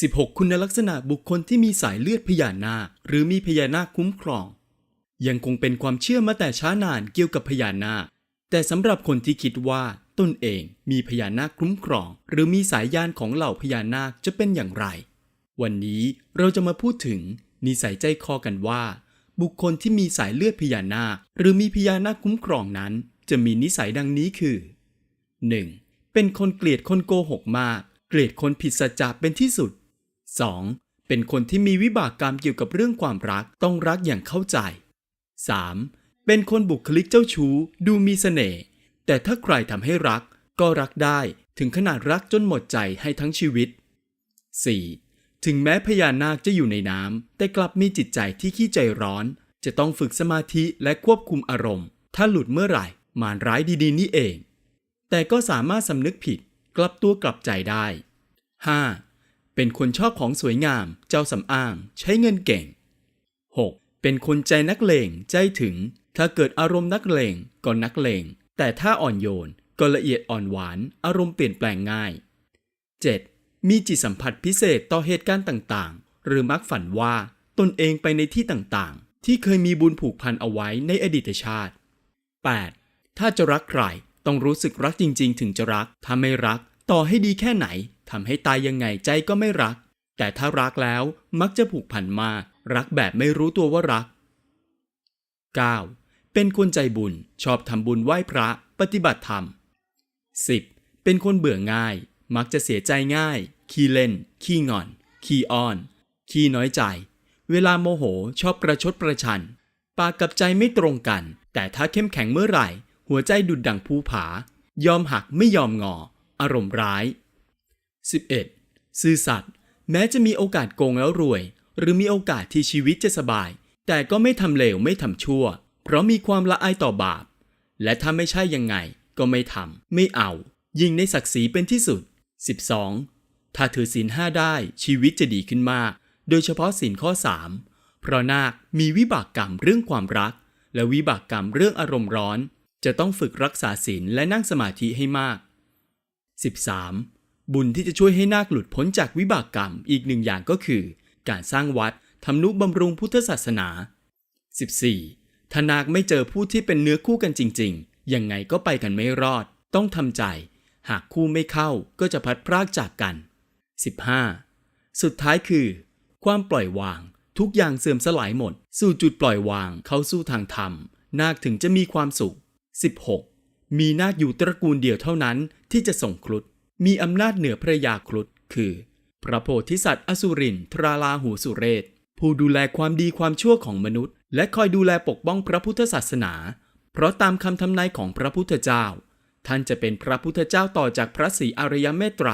16 คุณลักษณะบุคคลที่มีสายเลือดพญานาคหรือมีพญานาคคุ้มครอง ยังคงเป็นความเชื่อมาแต่ช้านานเกี่ยวกับพญานาค แต่สำหรับคนที่คิดว่าตนเองมีพญานาคคุ้มครอง หรือมีสายยานของเหล่าพญานาคจะเป็นอย่างไร วันนี้เราจะมาพูดถึงนิสัยใจคอกันว่า บุคคลที่มีสายเลือดพญานาค หรือมีพญานาคคุ้มครองนั้น จะมีนิสัยดังนี้คือ 1. เป็นคนเกลียดคนโกหกมาก เกลียดคนผิดสัจจะเป็นที่สุด 2. เป็นคนที่มีวิบากกรรมเกี่ยวกับเรื่องความรักต้องรักอย่างเข้าใจ 3. เป็นคนบุคลิกเจ้าชู้ดูมีเสน่ห์แต่ถ้าใครทำให้รักก็รักได้ถึงขนาดรักจนหมดใจให้ทั้งชีวิต 4. ถึงแม้พญานาคจะอยู่ในน้ำแต่กลับมีจิตใจที่ขี้ใจร้อน จะต้องฝึกสมาธิและควบคุมอารมณ์ ถ้าหลุดเมื่อไหร่มารร้ายดีๆนี่เอง แต่ก็สามารถสำนึกผิดกลับตัวกลับใจได้ 5. เป็นคนชอบของสวยงาม เจ้าสำอาง ใช้เงินเก่ง 6. เป็นคนใจนักเลง ใจถึง ถ้าเกิดอารมณ์นักเลงก็นักเลง แต่ถ้าอ่อนโยนก็ละเอียดอ่อนหวาน อารมณ์เปลี่ยนแปลงง่าย 7. มีจิตสัมผัสพิเศษต่อเหตุการณ์ต่างๆ หรือมักฝันว่าตนเองไปในที่ต่างๆ ที่เคยมีบุญผูกพันเอาไว้ในอดีตชาติ 8. ถ้าจะรักใครต้องรู้สึกรักจริง ๆ ถึงจะรัก ถ้าไม่รัก ต่อให้ดีแค่ไหน ทำให้ตายยังไงใจก็ไม่รัก แต่ถ้ารักแล้วมักจะผูกพันมาก รักแบบไม่รู้ตัวว่ารัก 9. เป็นคนใจบุญชอบทำบุญไหว้พระปฏิบัติธรรม 10. เป็นคนเบื่อง่าย มักจะเสียใจง่าย ขี้เล่น ขี้งอน ขี้อ้อน ขี้น้อยใจ เวลาโมโหชอบประชดประชัน ปากกับใจไม่ตรงกัน แต่ถ้าเข้มแข็งเมื่อไหร่ หัวใจดุดดังภูผายอมหักไม่ยอมงอ อารมณ์ร้าย 11. ซื่อสัตย์แม้จะมีโอกาสโกงแล้วรวย หรือมีโอกาสที่ชีวิตจะสบาย แต่ก็ไม่ทำเลวไม่ทำชั่ว เพราะมีความละอายต่อบาป และถ้าไม่ใช่ยังไง ก็ไม่ทำไม่เอา ยิ่งในศักดิ์ศรีเป็นที่สุด 12. ถ้าถือศีลห้าได้ชีวิตจะดีขึ้นมาก โดยเฉพาะศีลข้อ 3 เพราะนาคมีวิบากกรรมเรื่องความรัก และวิบากกรรมเรื่องอารมณ์ร้อน จะต้องฝึกรักษาศีลและนั่งสมาธิให้มาก 13. บุญที่จะช่วยให้นาคหลุดพ้นจากวิบากกรรมอีกหนึ่งอย่างก็คือ การสร้างวัดทำนุบำรุงพุทธศาสนา 14. ถ้านาคไม่เจอผู้ที่เป็นเนื้อคู่กันจริง ๆ ยังไงก็ไปกันไม่รอด ต้องทำใจ หากคู่ไม่เข้าก็จะพัดพรากจากกัน 15. สุดท้ายคือ ความปล่อยวาง ทุกอย่างเสื่อมสลายหมด สู่จุดปล่อยวางเข้าสู่ทางธรรม นาคถึงจะมีความสุข 16. มีนาคอยู่ตระกูลเดียวเท่านั้นที่จะส่งครุฑ มีอำนาจเหนือพระยาครุฑคือ พระโพธิสัตว์อสุรินทราลาหูสุเรศผู้ดูแลความดีความชั่วของมนุษย์ และคอยดูแลปกป้องพระพุทธศาสนา เพราะตามคำทำนายของพระพุทธเจ้า ท่านจะเป็นพระพุทธเจ้าต่อจากพระศรีอริยเมตไตร